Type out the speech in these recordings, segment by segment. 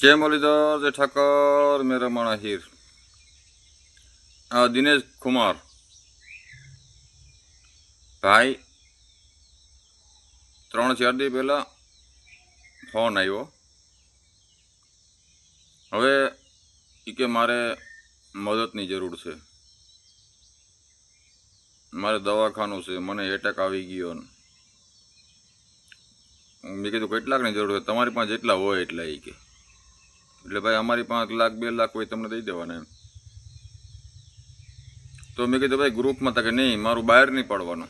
જય મુરલીધર, જય ઠાકર મેં રમણ હીર. દિનેશ કુમાર. ભાઈ, ત્રણ, ચાર દી પહેલાં ફોન આવ્યો હવે એ કે મારે મદદની જરૂર છે. મારે દવાખાનું છે, મને એટેક આવી ગયો મેં કીધું કેટલાકની જરૂર છે? તમારી પાસે જેટલા હોય એટલા એ કે. એટલે ભાઈ અમારી પાંચ લાખ, બે લાખ હોય તમને દઈ દેવાના એમ. તો મેં કીધું, ભાઈ ગ્રુપમાં તકે નહીં, મારું બહાર નહીં પાડવાનું.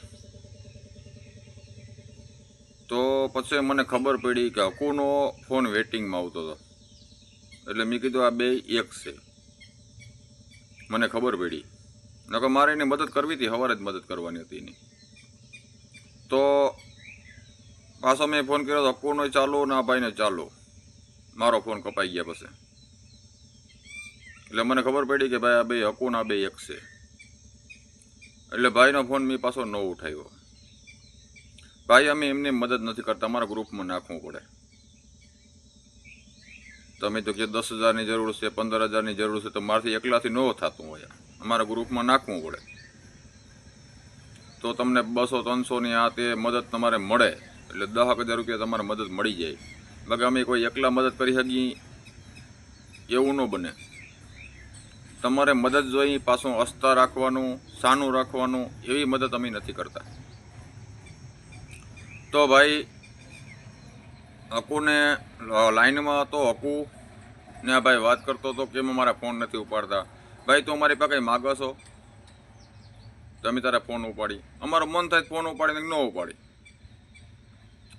તો પછી મને ખબર પડી કે હકુનો ફોન વેટિંગમાં આવતો હતો. એટલે મેં કીધું, આ બે એક છે. મને ખબર પડી. નકર મારે એની મદદ કરવી હતી, સવારે જ મદદ કરવાની હતી એની. તો પાછો મેં ફોન કર્યો તો હકુનો ચાલો ના ભાઈને ચાલો. મારો ફોન કપાઈ ગયા પછી. એટલે મને ખબર પડી કે ભાઈ આ બે હકુના બે એક છે. એટલે ભાઈનો ફોન મેં પાછો ન ઉઠાવ્યો. ભાઈ, અમે એમને મદદ નથી કરતા, અમારા ગ્રુપમાં નાખવું પડે. તમે તો કે દસ હજારની જરૂર છે, પંદર હજારની જરૂર છે, તો મારાથી એકલાથી ન થતું હોય. અમારા ગ્રુપમાં નાખવું પડે. તો તમને બસો, ત્રણસોની આ તે મદદ તમારે મળે. એટલે દસ હજાર રૂપિયા તમારે મદદ મળી જાય. અમે કોઈ એકલા મદદ કરી શકીએ, એવું ન બને. તમારે મદદ જોઈ પાછું અસ્તા રાખવાનું સાનું રાખવાનું, એવી મદદ અમે નથી કરતા. તો ભાઈ, હકુને લાઈનમાં હતો હકુ ને ભાઈ વાત કરતો હતો કે મારા ફોન નથી ઉપાડતા? ભાઈ, તું અમારી પાસે માગો છો? તમે તારા ફોન ઉપાડી. અમારું મન થાય ફોન ઉપાડીને ન ઉપાડી.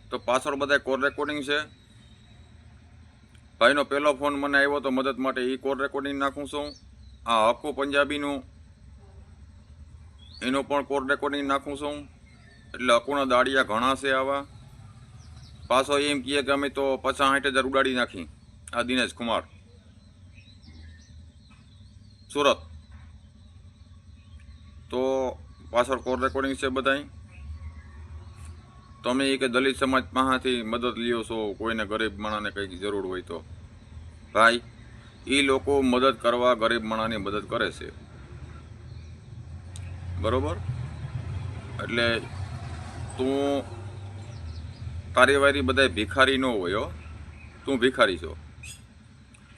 તો પાછળ બધા કોલ રેકોર્ડિંગ છે. ભાઈનો પહેલો ફોન મને આવ્યો તો મદદ માટે એ કોલ રેકોર્ડિંગ નાખું છું. આ હક્કો પંજાબીનું. એનો પણ કોલ રેકોર્ડિંગ નાખું છું. એટલે હકુના દાડિયા ઘણા છે આવા. પાછો એમ કહે કે અમે તો પચાસ સાઠ હજાર ઉડાડી નાખી. આ દિનેશ કુમાર. સુરત. તો પાછળ કોલ રેકોર્ડિંગ છે બધાય. તમે એ કે દલિત સમાજ પાસેથી મદદ લ્યો છો, કોઈને ગરીબ માણસને કંઈક જરૂર હોય તો. ભાઈ, એ લોકો મદદ કરવા ગરીબ માણસની મદદ કરે છે. બરોબર? એટલે તું તારી વારી બધા ભિખારી ન હોય તું ભિખારી છો.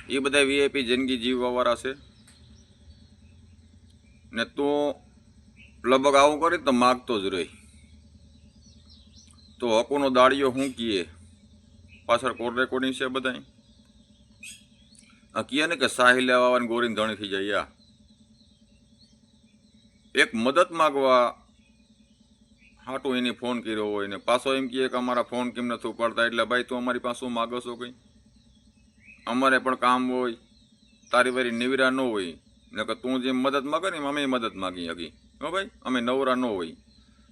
એ બધા વીઆઈપી જિંદગી જીવવાવાળા છે. ને તું લગભગ આવું કરી તો માગતો જ રહી. તો હકોનો દાડિયો શું કીએ? પાછળ કોડ રેકોર્ડિંગ છે બધા આ કીએ ને કે સાહી લેવાની ગોરીને ધણી થઈ જાય, યા. એક મદદ માગવા હાટું એને ફોન કર્યો હોય ને પાછો એમ કહે કે અમારા ફોન કેમ નથી ઉપાડતા? એટલે ભાઈ, તું અમારી પાસે માગો છો કંઈ? અમારે પણ કામ હોય, તારી વારી નિવિરા ન હોય. ને કે તું જેમ મદદ માગે ને અમે મદદ માગી હકી. હો ભાઈ, અમે નવરા ન હોય.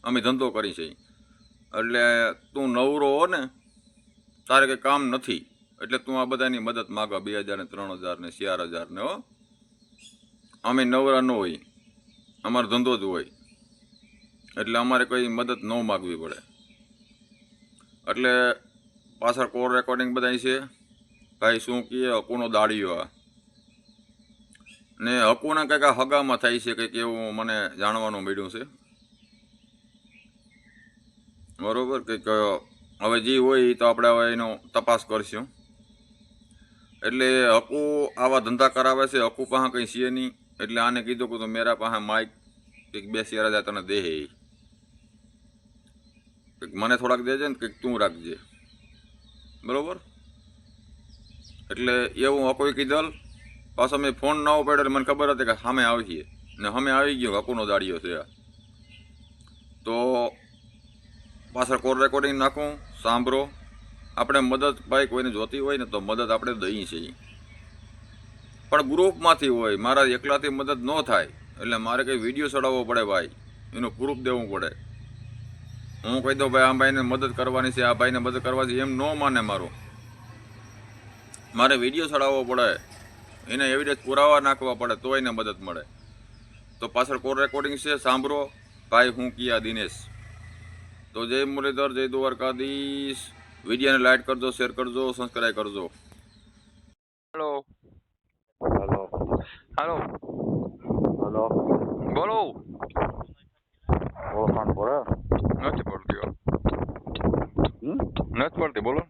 અમે ધંધો કરી છે. એટલે તું નવરો હો ને, તારે કંઈ કામ નથી. એટલે તું આ બધાની મદદ માગવા બે હજાર ને ત્રણ હજાર ને ચાર હજાર ને, હો. અમે નવરા ન હોય, અમારો ધંધો જ હોય. એટલે અમારે કોઈ મદદ ન માગવી પડે. એટલે પાછળ કોલ રેકોર્ડિંગ બધા છે. ભાઈ, શું કહે હકુનો દાડિયો આ. ને હકુના કંઈક હગામાં થાય છે, કંઈક એવું મને જાણવાનું મળ્યું છે. બરોબર કંઈક હવે જે હોય એ તો આપણે હવે એનો તપાસ કરશું. એટલે હકુ આવા ધંધા કરાવે છે, હકુ પાસે કંઈ છે નહીં. એટલે આને કીધું કે તો મેરા પાસે માઇક કંઈક બે શેર હજાર તને દે એ કંઈક મને થોડાક દેજે ને કંઈક તું રાખજે. બરોબર? એટલે એવું હકોઈ કીધલ. પાછો મેં ફોન ના ઉપાડ્યો એટલે મને ખબર હતી કે સામે આવીએ. ને સામે આવી ગયો, હકુનો દાડિયો છે તો પાછળ કોલ રેકોર્ડિંગ નાખું, સાંભળો. આપણે મદદ ભાઈ કોઈને જોતી હોય ને તો મદદ આપણે દઈએ છીએ. પણ ગ્રુપમાંથી હોય, મારા એકલાથી મદદ ન થાય, એટલે મારે કંઈ વીડિયો ચડાવવો પડે ભાઈ. એનું પ્રૂફ દેવું પડે. હું કહી દઉં, ભાઈ, આ ભાઈને મદદ કરવાની છે, આ ભાઈને મદદ કરવાની એમ ન માને મારું. મારે વીડિયો ચડાવવો પડે. એને એવિડન્સ પુરાવા નાખવા પડે તો એને મદદ મળે. તો પાછળ કોલ રેકોર્ડિંગ છે, સાંભળો. ભાઈ, હું કિયા દિનેશ. તો જય મુરલીધર જય દ્વારકાધીશ. વિડીયોને લાઇક કરજો શેર કરજો સબસ્ક્રાઈબ કરજો. હેલો. હલો. હાલો. હલો. બોલો. ઓળખાણ પડે નથી પડતી હો. નથી પડતી બોલો.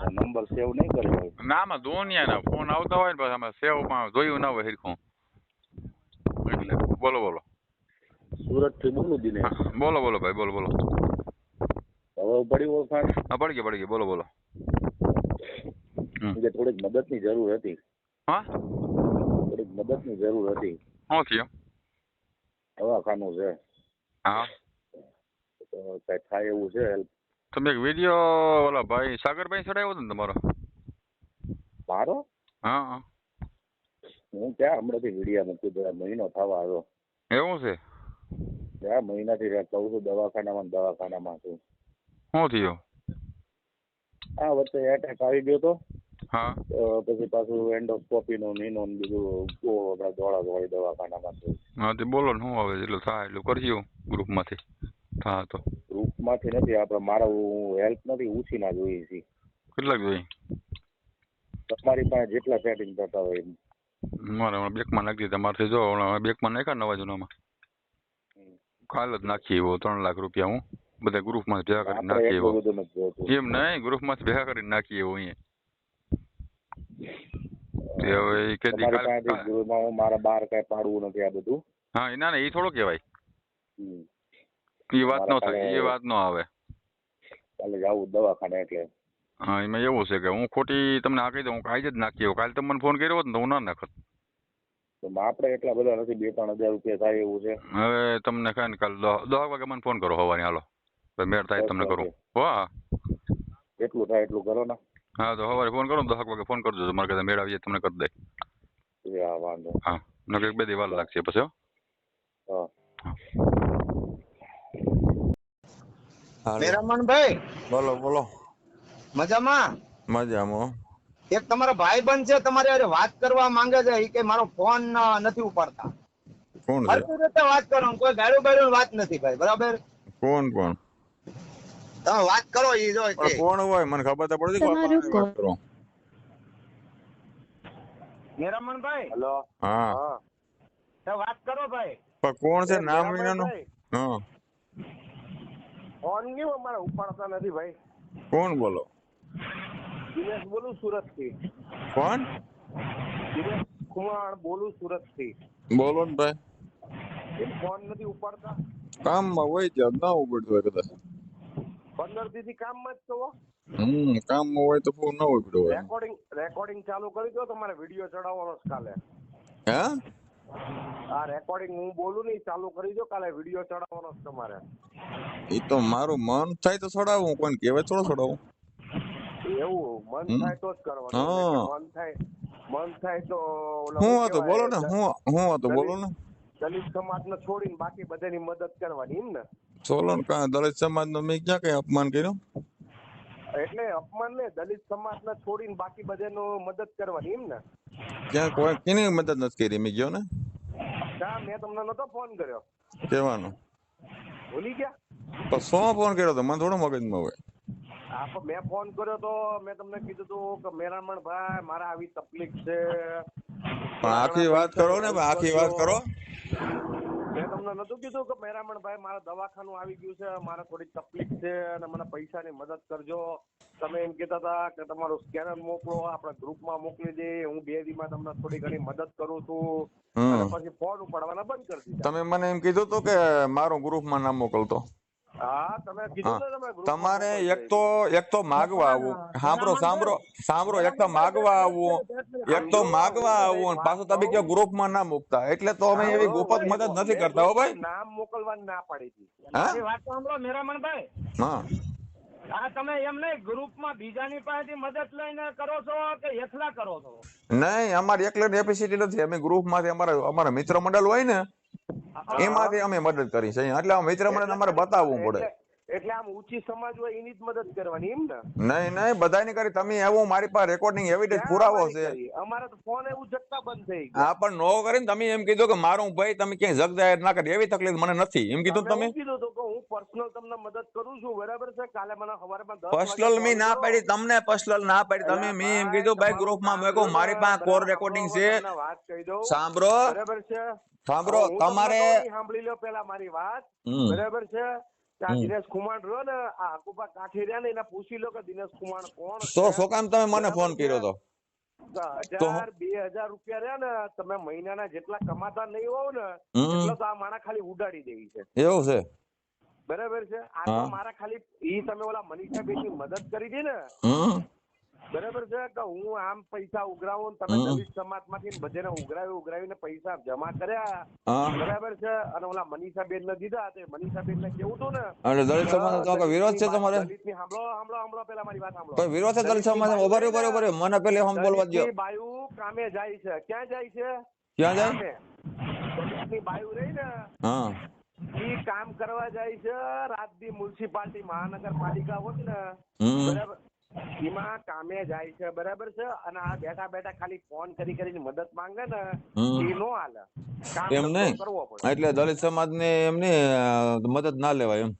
આ નંબર સેવ નહીં કર્યો ના આમાં દુનિયાના ફોન આવતા હોય ને પછી આમાં સેવમાં જોયું ના હોય હિરખું. એટલે બોલો બોલો. સુરતથી બોલું દિનેશ. બોલો બોલો ભાઈ બોલો બોલો. હવે પડી ઓળખાણ હા પડી ગઈ પડી ગઈ બોલો બોલો. કે થોડીક મદદની જરૂર હતી. હા? થોડીક મદદની જરૂર હતી. શું થયું? દવાખાનું છે. હા. કઈ થાય એવું છે? તમે એક વીડિયો ઓલા ભાઈ સાગરભાઈ ચડાવ્યો હતો ને તમારો? મારો? હા હા. હું ક્યાં હમણાંથી વિડીયા મૂકી દો મહિનો થવા આવ્યો. એવું છે? ક્યાં મહિનાથી રહેતો કહું છું દવાખાનામાં ને દવાખાનામાં છું. શું થયું? આ વચ્ચે એટેક આવી ગયો તો હા. પછી પાછું એન્ડોસ્કોપી નું નીનો ને બીજું આપણે દોડા દોડી દવાખાનામાં છું. હા તે બોલો શું આવે એટલું થાય એટલું કરજો ગ્રુપમાંથી. હા તો. ગ્રુપમાંથી નથી આપણે મારા હેલ્પ નથી ઉછીના જોઈએ છે કેટલાક જોઈએ? તમારી પાસે જેટલા સેટિંગ થતા હોય. મારે બેકમાં નાખી દીધા મારથી જો બેકમાં નાખ્યા નવા જૂનામાં. કાલ જ નાખી એવો ત્રણ લાખ રૂપિયા હું બધા ગ્રુપમાં ભેગા કરીને આપણે નાખી એવો. એમ નહીં? ગ્રુપમાંથી ભેગા કરીને નાખી એવો અહીંયા. હવે કે કાલે હું મારા બાર કઈ પાડવું નથી આ બધું. હા ઈ ના એ થોડો કહેવાય. એ વાત નો થાય એ વાત નો આવે. કાલે જાવું દવાખાને એટલે. હા એમાં એવું છે કે હું ખોટી તમને આ કહી દઉં હું આજે જ નાખી કાલે તમને ફોન કર્યો હોત ને તો હું ના નાખત. તો આપણે એટલા બધા નથી બે ત્રણ હજાર રૂપિયા થાય એવું છે. હવે તમને કાંઈ ને કાલે દસ દહ વાગે મને ફોન કરો હવાની હાલો. મેળ થાય તમને કરું. હો હા. એટલું થાય એટલું કરો ને. હા તો સવારે ફોન કરો ને દસ વાગે ફોન કરજો મારે કદાચ મેળ આવીએ તમને કરી દે. એ હા વાંધો હા નકર એક બે દી વાર લાગશે પછી હો. હા. મેરામણભાઈ? બોલો બોલો. મજામાં? મજામાં. એક તમારો ભાઈબંધ છે તમારે વાત કરવા માંગે છે કે મારો ફોન નથી ઉપાડતા. કોણ છે? વાત કરો કોઈ ગાડું બાડું વાત નથી ભાઈ બરાબર? કોણ કોણ? તમે વાત કરો એ જો કોણ હોય મને ખબર તો પડતી કોણ વાત કરો. મેરામણભાઈ? હેલો. હા. હા. તો વાત કરો ભાઈ. પણ કોણ છે? નામ વિનાનું હા. ફોન કેમ અમારે ઉપાડતા નથી ભાઈ. કોણ બોલો? દિનેશ બોલું સુરતથી કોણ? દિનેશ કુમાર બોલું સુરતથી બોલો ને ભાઈ. ફોન નથી ઉપાડતા? કામમાં હોય ત્યાં ના ઉપડતો હોય કદાચ. પંદરથી કામમાં જ છો હમ કામમાં હોય તો ફોન ના ઉપડતો હોય. રેકોર્ડિંગ રેકોર્ડિંગ ચાલુ કરી દો તમારે વીડિયો ચડાવવાનો છે કાલે. હે? આ રેકોર્ડિંગ હું બોલું નહીં ચાલુ કરી દો કાલે વીડિયો ચડાવવાનો છે તમારે. એ તો મારું મન થાય તો ચડાવું કોણ કહેવાય થોડો છોડાવું એવું મન થાય તો જ કરવાનું. મન થાય મન થાય તો હું હતો બોલો ને હું હું હતો બોલો ને. દલિત સમાજ ને છોડીને બાકી બધાની મદદ કરવાની એમ ને. ચોલો ને કાં દલિત સમાજ નો મેં ક્યાં કઈ અપમાન કર્યું? એટલે અપમાન ને દલિત સમાજ ને છોડીને બાકી બધાનો મદદ કરવાની એમ ને. ક્યાં કોઈ કેની મદદ નથી કરી? મેં ગયો ને? ના મેં તમને નતો ફોન કર્યો. કેવાનો? ભૂલી ગયા? તો શું ફોન કર્યો તો? મને થોડો મગજમાં હોય. હા પણ મેં ફોન કર્યો તો મેં તમને કીધું હતું કે મેરામણ ભાઈ મારા આવી તકલીફ છે. આખી વાત કરો ને આખી વાત કરો. મેં તમને નતું કીધું કે મેરામણ ભાઈ મારા દવાખાનું આવી ગયું છે મારે થોડી તકલીફ છે અને મને પૈસાની મદદ કરજો. તમે એમ કહેતા હતા કે તમારું સ્કેનર મોકલો આપણા ગ્રુપમાં મોકલી દે હું બે દીમાં તમને થોડી ઘણી મદદ કરું છું. પછી ફોન ઉપાડવાના બંધ કરી દીધા. તમે મને એમ કીધું હતું કે મારું ગ્રુપમાં નામ મોકલતો. હા તમે કીધું ને તમે group માં તમારે એક તો એક તો માગવા આવવું સાંભળો સાંભળો સાંભળો એક તો માગવા આવવું એક તો માગવા આવવું પાછું તમે કયો ગ્રુપમાં ના મૂકતા. એટલે તો અમે એવી ગુપત મદદ નથી કરતા હો ભાઈ. નામ મોકલવાની ના પાડી હતી. વાત સાંભળો મેરામણભાઈ. હા. આ તમે એમ નહીં ગ્રુપમાં બીજાની પાસેથી મદદ લઈને કરો છો કે એકલા કરો છો? નહીં અમારી એકલાની એપિસિટી નથી. અમે ગ્રુપમાંથી અમારા અમારા મિત્ર મંડળ હોય ને એમાંથી અમે મદદ કરી છે. એટલે આમ મિત્ર મંડળ અમારે બતાવવું પડે. એટલે આમ ઊંચી સમાજ હોય એની જ મદદ કરવાની એમ ને? નહીં નહીં બધાની કરી. તમે એવું મારી પાસે રેકોર્ડિંગ એવિડન્સ પુરાવો છે. અમારે તો ફોન એવું જગતા બંધ થઈ ગયો. હા પણ નો કરીને તમે એમ કીધું કે મારો ભાઈ તમે ક્યાંય જગ જાહેર ના કરી. એવી તકલીફ મને નથી. એમ કીધું તમે? કીધું તો કે હું પર્સનલ તમને મદદ કરું છું. બરાબર છે? કાલે મને સવારમાં દસ પર્સનલ મી ના. પાડી તમને પર્સનલ ના પાડી. તમે મે એમ કીધું ભાઈ ગ્રુપ ગ્રુપમાં મેં કહું મારી પાસે કોર રેકોર્ડિંગ છે. વાત કહી દઉં. સાંભળો. બરાબર છે? સાંભળો તમારે સાંભળી લો પેલા મારી વાત. બરાબર છે. દિનેશ કુમાર રહ્યો ને આ કાઠી રહ્યા ને એને પૂછી લો કે દિનેશ કુમાર કોણ તો શું કામ તમે મને ફોન કર્યો તો? હજાર બે હજાર રૂપિયા રહ્યા ને તમે મહિનાના જેટલા કમાતા નહીં હોવ ને એટલે તો આ માણા ખાલી ઉડાડી દેવી છે. એવું છે? બરાબર છે? આ. મારા ખાલી ઈ તમે ઓલા મનીષા બેનની મદદ કરી હતી ને બરાબર છે કે હું આમ પૈસા ઉઘરાવો ને તમે દલિત સમાજમાંથી બધાને ઉઘરાવી ઉઘરાવીને પૈસા જમા કર્યા. બરાબર છે? અને ઓલા મનીષા બેન ને દીધા તે મનીષા બેન ને કેવું હતું ને? અને દલિત સમાજ તો વિરોધ છે તમારે? દલિતની સાંભળો સાંભળો સાંભળો પેલા મારી વાત સાંભળો. વિરોધ છે દલિત સમાજ ઊભા રહ્યો ઊભા રહ્યો મને પેલે હમ બોલવા દો દલિતની કામે જાય છે. ક્યાં જાય છે? ક્યાં જાય? દલિતની બાયું રહી ને હા. ઈ કામ કરવા જાય છે. રાત દી મ્યુનિસિપાલિટી મહાનગરપાલિકા હોત ને બરાબર. એમાં કામે જાય છે બરાબર છે? અને આ બેઠા બેઠા ખાલી ફોન કરી કરીને મદદ માંગે ને એ નો હાલે. એમ નહીં? એટલે દલિત સમાજ ને એમને મદદ ના લેવાય એમ.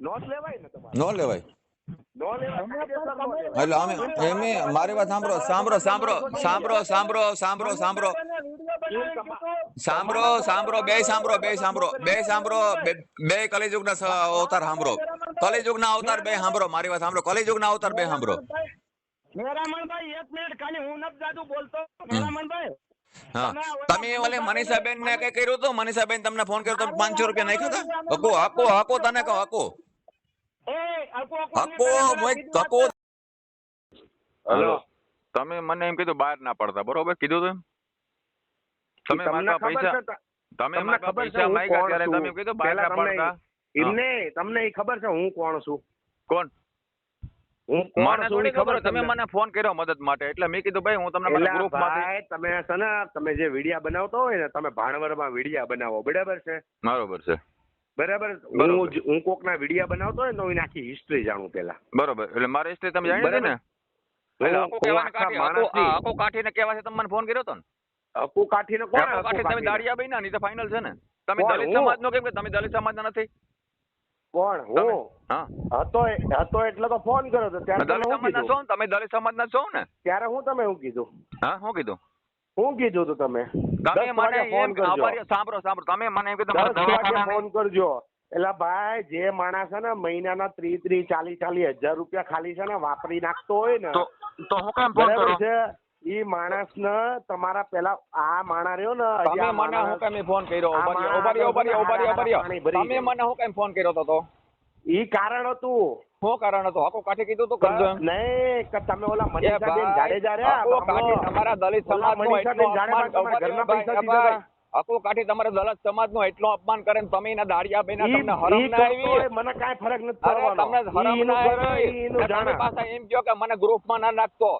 નો લેવાય ને તમારે? નો લેવાય. કાયદેસર નો લેવાય. એટલે અમે એમે મારી વાત સાંભળો સાંભળો સાંભળો સાંભળો સાંભળો સાંભળો સાંભળો. સાંભળો સાંભળો બે સાંભળો બે સાંભળો બે સાંભળો બે- સ- અવતાર સાંભળો. કલિયુગના અવતાર બે સાંભળો મારી વાત સાંભળો. કલિયુગના અવતાર બે સાંભળો. મેરામણભાઈ એક મિનિટ ખાલી હું નથી જાદુ બોલતો. મેરામણભાઈ હા. તમે ઓલે મનીષાબેન ને કઈ કર્યું હતું? મનીષાબેન તમને ફોન કર્યો તમે પાંચસો રૂપિયા નાખ્યો હતા? હકો હકો હકો તને કહો હકો. હકો હકો હલો. તમે મને એમ કીધું બહાર ના પડતા બરોબર? કીધું તું તમે તમને મારા પૈસા તમે મારા પૈસા માંગ્યા ત્યારે? તમે કીધું બહાર ના પડતા. એમને તમને ખબર છે હું કોણ છું? કોણ? હું કોણ છું ખબર તમે મને ફોન કર્યો મદદ માટે એટલે મેં કીધું ભાઈ હું તમને મારા એલા ગ્રુપમાંથી તમે છે ને તમે જે વિડિયા બનાવતો હોય ને તમે ભાણવરમાં વિડિયા બનાવો બરાબર છે? બરોબર છે. બરાબર? હું હું કોકના વિડિયા બનાવતો હોય ને તો એની આખી હિસ્ટ્રી જાણું પેલા બરોબર. એટલે મારી હિસ્ટ્રી તમે જાણી છે ને? આખું આ આખું છે તમે મને ફોન કર્યો હતો ને? આખો કાઠીને કોણ આખો કાઠી તમે દાડિયા બન્યા ની તો ફાઇનલ છે ને. તમે? દલિત સમાજનો કેમ કે તમે દલિત સમાજના નથી? કોણ હું હતો હતો એટલે તો ફોન કર્યો હતો ત્યારે દલિત સમાજના છો તમે દલિત સમાજના છો ને? ત્યારે હું તમે શું કીધું? હા શું કીધું? શું કીધું તું તમે. તમે મને ફોન કરજો. સાંભળો સાંભળો. તમે મને એમ કીધું ફોન કરજો. એટલે ભાઈ જે માણસ છે ને મહિનાના ત્રીસ ત્રીસ ચાલીસ ચાલીસ હજાર રૂપિયા ખાલી છે ને વાપરી નાખતો હોય ને તો તો હું કેમ ફોન છે? ઈ માણસ ને તમારા પેલા આ માણા રહ્યો ને તમે મને હું કેમ ફોન કર્યો? આ ઊભા રહ્યો, માણસ ઊભા રહ્યો, ઊભા રહ્યો, ઊભા રહ્યો, ઊભા રહ્યો. પાણી ભરી તમે મને હું કેમ ફોન કર્યો તો? ઈ કારણ હતું. શું કારણ હતું? આખું કાઠે કીધું તો કરજો નહીં કે તમે ઓલા મનીષાબેન જાડેજા રહ્યા કાઠી તમારા દલિત સમાજ નો મનીષાબેન જાડેજા તમારા ઘરના પૈસા દીધા. આખું કાઠી તમારા દલિત સમાજનું એટલું અપમાન કરે ને તમે એના દાડિયા બેના તમને હરમ ના આવી? મને કાઈ ફરક નથી પડવાનો. તમને હરમ ના આવી? તમે. પાછા એમ કહો કે મને ગ્રુપમાં ના નાખતો.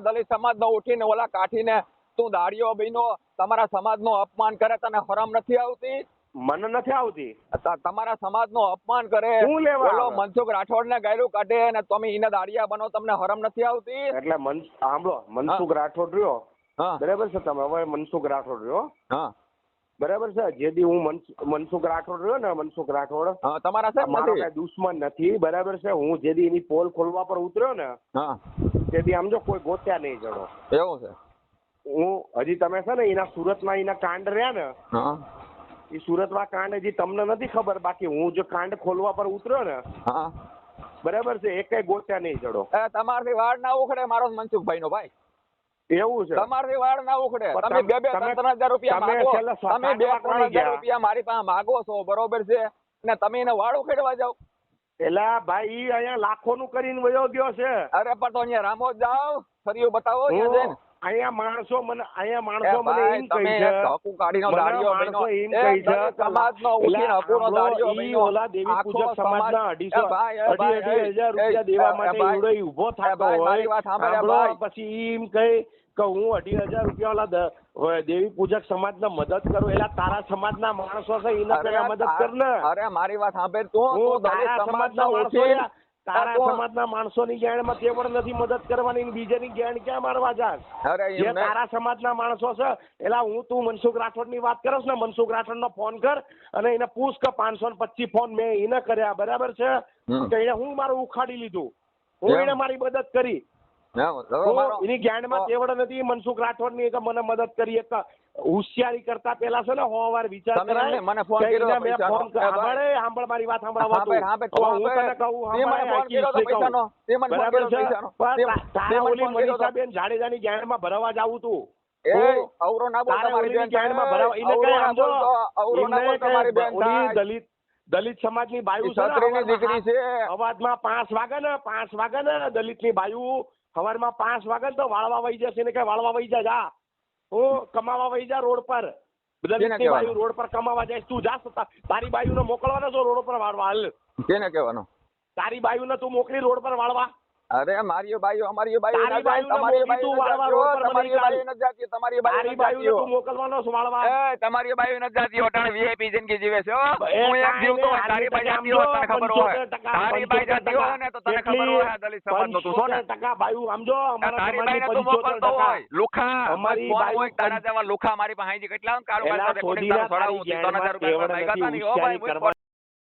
દલિત સમાજ નો ઉઠીને ઓલા કાઠીને તું દાડીઓ બહેનો તમારા સમાજનું અપમાન કરે તને હરમ નથી આવતી? મને નથી આવતી. તમારા સમાજનું અપમાન કરે. બોલો મનસુખ રાઠોડ ને ગાયલું કાઢે અને તમે ઈને દાડિયા બનો તમને હરમ નથી આવતી? એટલે મન સાંભળો મનસુખ રાઠોડ રહ્યો બરાબર છે તમે? હવે મનસુખ રાઠોડ રહ્યો. હા. બરાબર છે? જે દી હું મનસુખ રાઠોડ રહ્યો ને મનસુખ રાઠોડ તમારા મારો કઈ દુશ્મન નથી બરાબર છે? હું જે દી એની પોલ ખોલવા પર ઉતર્યો ને તે દી આમ જો કોઈ ગોત્યા નહીં જણો એવું છે? હું હજી તમે છે ને એના સુરતમાં એના કાંડ રહ્યા ને એ સુરતમાં કાંડ હજી તમને નથી ખબર બાકી હું જો કાંડ ખોલવા પર ઉતર્યો ને બરાબર છે? એક કઈ ગોત્યા નહીં જડો. તમારથી વાળ ના ઉખડે મારો મનસુખભાઈ નો ભાઈ. એવું છે. તમારથી વાળ ના ઉખડે. તમે બે બે ત્રણ ત્રણ હજાર રૂપિયા માગો. તમે બે ત્રણ હજાર રૂપિયા મારી પાસે માગો છો બરોબર છે? ને તમે એને વાળ ઉખેડવા જાવ પેલા ભાઈ અહીંયા લાખો નું કરીને વયો ગયો છે. અરે પણ તો અહીંયા રામો જ જાઓ. ફરીઓ બતાવો અહીંયા જઈને. અહીંયા માણસો મને અહીંયા માણસો મને એમ કહે છે. કાઢીનો દાડિયો માણસો એમ કહે છે સમાજનો ઉઠીને હકોનો દાડિયો ઈ ઓલા દેવી પૂજક સમાજના સમાજ- અઢીસો એ ભાઈ, એ અઢી હજાર રૂપિયા દેવા માટે ભાઈ, ઊભો થતો મારી હોય. વાત સાંભળે. પછી એમ કહે કે હું અઢી હજાર રૂપિયા ઓલા દેવી પૂજક સમાજ ને મદદ કરું. એટલે તારા સમાજ ના માણસો છે એને મદદ કર ને. અરે મારી વાત સાંભળ તું. તારા સમાજ ના તારા તું- સમાજના માણસોની ગેણમાં તેવડ નથી મદદ કરવાની ને ગેણ ક્યાં મારવા જાસ જે તારા સમાજના માણસો છે એલા હું તું મનસુખ રાઠોડની વાત કરસ ને મનસુખ રાઠોડ નો ફોન કર અને એને પૂછ કે પાંચસો ને પચીસ ફોન મેં એને કર્યા બરાબર છે? કે એને હું મારું ઉખાડી લીધું? હું એને મારી મદદ કરી. એની જ્ઞાનમાં તેવડ નથી મનસુખ રાઠોડની મને મદદ કરી એક હોશિયારી કરતા પેલા છે ને હો વાર વિચાર તમે મને ફોન કર્યો મેં ફોન સાંભળે સાંભળ મારી વાત સાંભળવા સાંભળ, સાંભળ, તું હું તને. કહું તે મને ફોન કર્યો તો પૈસાનો. તે મને ફોન કર્યો પૈસાનો. તારા ઓલી. મનીષાબેન જાડેજાની જ્ઞાનમાં ભરવા જાવું તું એ અવરો ના બોલ તમારી બેન. ભરાવા- એને કઈ ના આમ જો, બોલ તો- અવરો ના બોલ તમારી બેન ઓલી થાય. દલિત સમાજની બાયુ છત્રીની દીકરી છે. અવાજમાં પાંચ વાગે ને પાંચ વાગે ને દલિતની બાયુ સવારમાં પાંચ વાગે તો વાળવા વહી જશે ને કે વાળવા વહી જા હું કમાવા વહી જા રોડ પર. બધા કહેવાનું? બાયુ રોડ પર કમાવા જાય. તું જા તારી બાયુને મોકલવાના છો રોડ પર વાળવા. હાલ. કેને કહેવાનું? તારી બાયુને તું મોકલી રોડ પર વાળવા. અરે મારી બાઈઓ અમારીઓ બાઈઓ ના જાય, તમારી બાઈઓ તમારી બાઈઓ નથી જાતી, તમારી બાઈઓ તારી જાતી. તું મોકલવાનો છો વાળવા. એ તમારી બાઈઓ ન જાતી અટાણે વીઆઈપી જિંદગી જીવે છે હો. હું એક જીવ તો તારી બાઈ જાતી હોય તને ખબર હોય. 75% તારી બાઈ જાતી હોય ને તો તને ખબર હોય દલિત સમાજ નો તું છો ને 75% ટકા બાયું આમ અમારા તારી સમાજની બાઈને તું મોકલતો હોય લુખા અમારી બાઈ હોય તારા જેવા લુખા મારી પાસે કેટલા કાળો કાળો તારી ત્રણ હજાર રૂપિયા ભાઈ ગાતા ની ઓ ભાઈ,